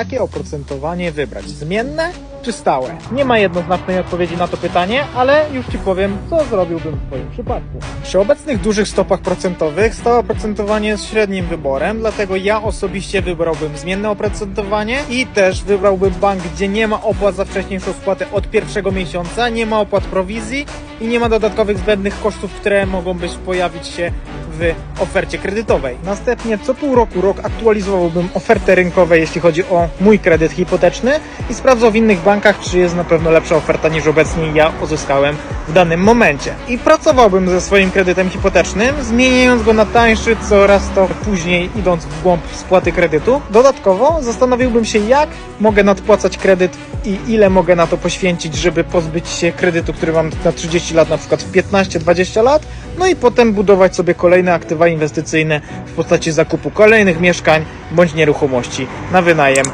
Jakie oprocentowanie wybrać? Zmienne czy stałe? Nie ma jednoznacznej odpowiedzi na to pytanie, ale już Ci powiem, co zrobiłbym w Twoim przypadku. Przy obecnych dużych stopach procentowych stałe oprocentowanie jest średnim wyborem, dlatego ja osobiście wybrałbym zmienne oprocentowanie i też wybrałbym bank, gdzie nie ma opłat za wcześniejszą spłatę od pierwszego miesiąca, nie ma opłat prowizji i nie ma dodatkowych zbędnych kosztów, które mogą być pojawić się w ofercie kredytowej. Następnie co pół roku, rok aktualizowałbym oferty rynkowe, jeśli chodzi o mój kredyt hipoteczny i sprawdzał w innych bankach, czy jest na pewno lepsza oferta niż obecnie ja uzyskałem w danym momencie. I pracowałbym ze swoim kredytem hipotecznym, zmieniając go na tańszy coraz to później idąc w głąb spłaty kredytu. Dodatkowo zastanowiłbym się, jak mogę nadpłacać kredyt i ile mogę na to poświęcić, żeby pozbyć się kredytu, który mam na 30 lat, na przykład w 15-20 lat, no i potem budować sobie kolejne aktywa inwestycyjne w postaci zakupu kolejnych mieszkań bądź nieruchomości na wynajem